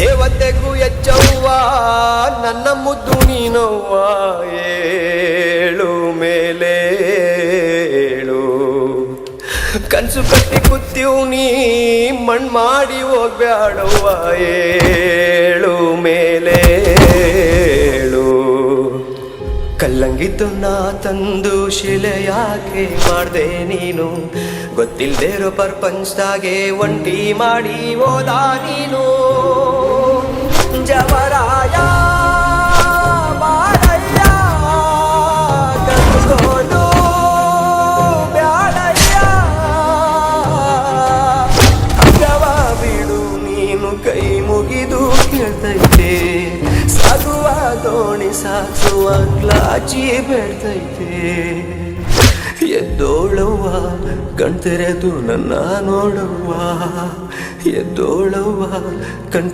ದೇವತೆಗೂ ಎಚ್ಚವ್ವ, ನನ್ನ ಮುದ್ದು ನೀನವ್ವ, ಏಳು ಮೇಲೆ ಏಳು. ಕನಸು ಕಟ್ಟಿ ಕೂತೀವ್ ನೀ, ಮಣ್ ಮಾಡಿ ಹೋಗ್ಬ್ಯಾಡವ್ವ, ಏಳು ಮೇಲೆ ಏಳು. ಕಲ್ಲಂಗಿದ್ದು ನಾ ತಂದು ಶಿಲೆ ಯಾಕೆ ಮಾಡ್ದೆ ನೀನು? ಗೊತ್ತಿಲ್ದೇರೋ ಪ್ರಪಂಚದಾಗೆ ಒಂಟಿ ಮಾಡಿ ಹೋದ ನೀನು. ಕೇಳ್ತೈತೆ ಸಾಗುವ ದೋಣಿ ಸಾಕುವ ಕ್ಲಾಚಿ ಬೇಡ್ತೈತೆ ಎದ್ದೋಳವ್ವ ಕಣ್ತೆರೆದು ನನ್ನ ನೋಡವ್ವ ಎದ್ದೋಳವ್ವ ಕಣ್